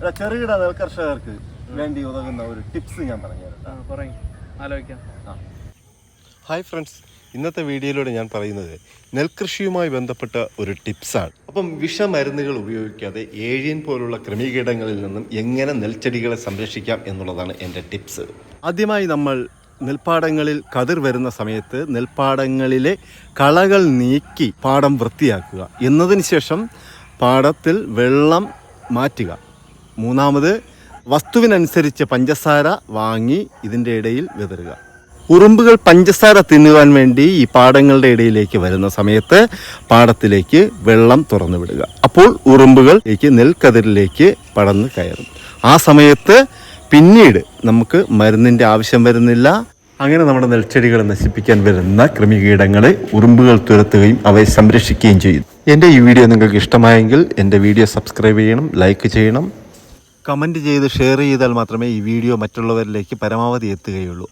എടാ, ചെറുകിട നെൽകർഷകർക്ക് വേണ്ടി ഉതകുന്ന ഒരു ടിപ്സ് ഞാൻ ആലോചിക്കാം. Hi friends. ഇന്നത്തെ വീഡിയോയിലൂടെ ഞാൻ പറയുന്നത് നെൽകൃഷിയുമായി ബന്ധപ്പെട്ട ഒരു ടിപ്സാണ്. അപ്പം വിഷമരുന്നുകൾ ഉപയോഗിക്കാതെ ഏഴിയൻ പോലുള്ള ക്രിമികീടങ്ങളിൽ നിന്നും എങ്ങനെ നെൽച്ചെടികളെ സംരക്ഷിക്കാം എന്നുള്ളതാണ് എന്റെ ടിപ്സ്. ആദ്യമായി നമ്മൾ നെൽപ്പാടങ്ങളിൽ കതിർ വരുന്ന സമയത്ത് നെൽപ്പാടങ്ങളിലെ കളകൾ നീക്കി പാടം വൃത്തിയാക്കുക. എന്നതിന് ശേഷം പാടത്തിൽ വെള്ളം മാറ്റുക. മൂന്നാമത് വസ്തുവിനനുസരിച്ച് പഞ്ചസാര വാങ്ങി ഇതിന്റെ ഇടയിൽ വിതറുക. ഉറുമ്പുകൾ പഞ്ചസാര തിന്നുവാൻ വേണ്ടി ഈ പാടങ്ങളുടെ ഇടയിലേക്ക് വരുന്ന സമയത്ത് പാടത്തിലേക്ക് വെള്ളം തുറന്നു വിടുക. അപ്പോൾ ഉറുമ്പുകളിലേക്ക് നെൽക്കതിരിലേക്ക് പടന്ന് കയറും. ആ സമയത്ത് പിന്നീട് നമുക്ക് മരുന്നിന്റെ ആവശ്യം വരുന്നില്ല. അങ്ങനെ നമ്മുടെ നെൽച്ചെടികൾ നശിപ്പിക്കാൻ വരുന്ന കൃമികീടങ്ങളെ ഉറുമ്പുകൾ തുരത്തുകയും അവയെ സംരക്ഷിക്കുകയും ചെയ്യും. എന്റെ ഈ വീഡിയോ നിങ്ങൾക്ക് ഇഷ്ടമായെങ്കിൽ എന്റെ വീഡിയോ സബ്സ്ക്രൈബ് ചെയ്യണം ലൈക്ക് ചെയ്യണം. കമന്റ് ചെയ്ത് ഷെയർ ചെയ്താൽ മാത്രമേ ഈ വീഡിയോ മറ്റുള്ളവരിലേക്ക് പരമാവധി എത്തുകയുള്ളൂ.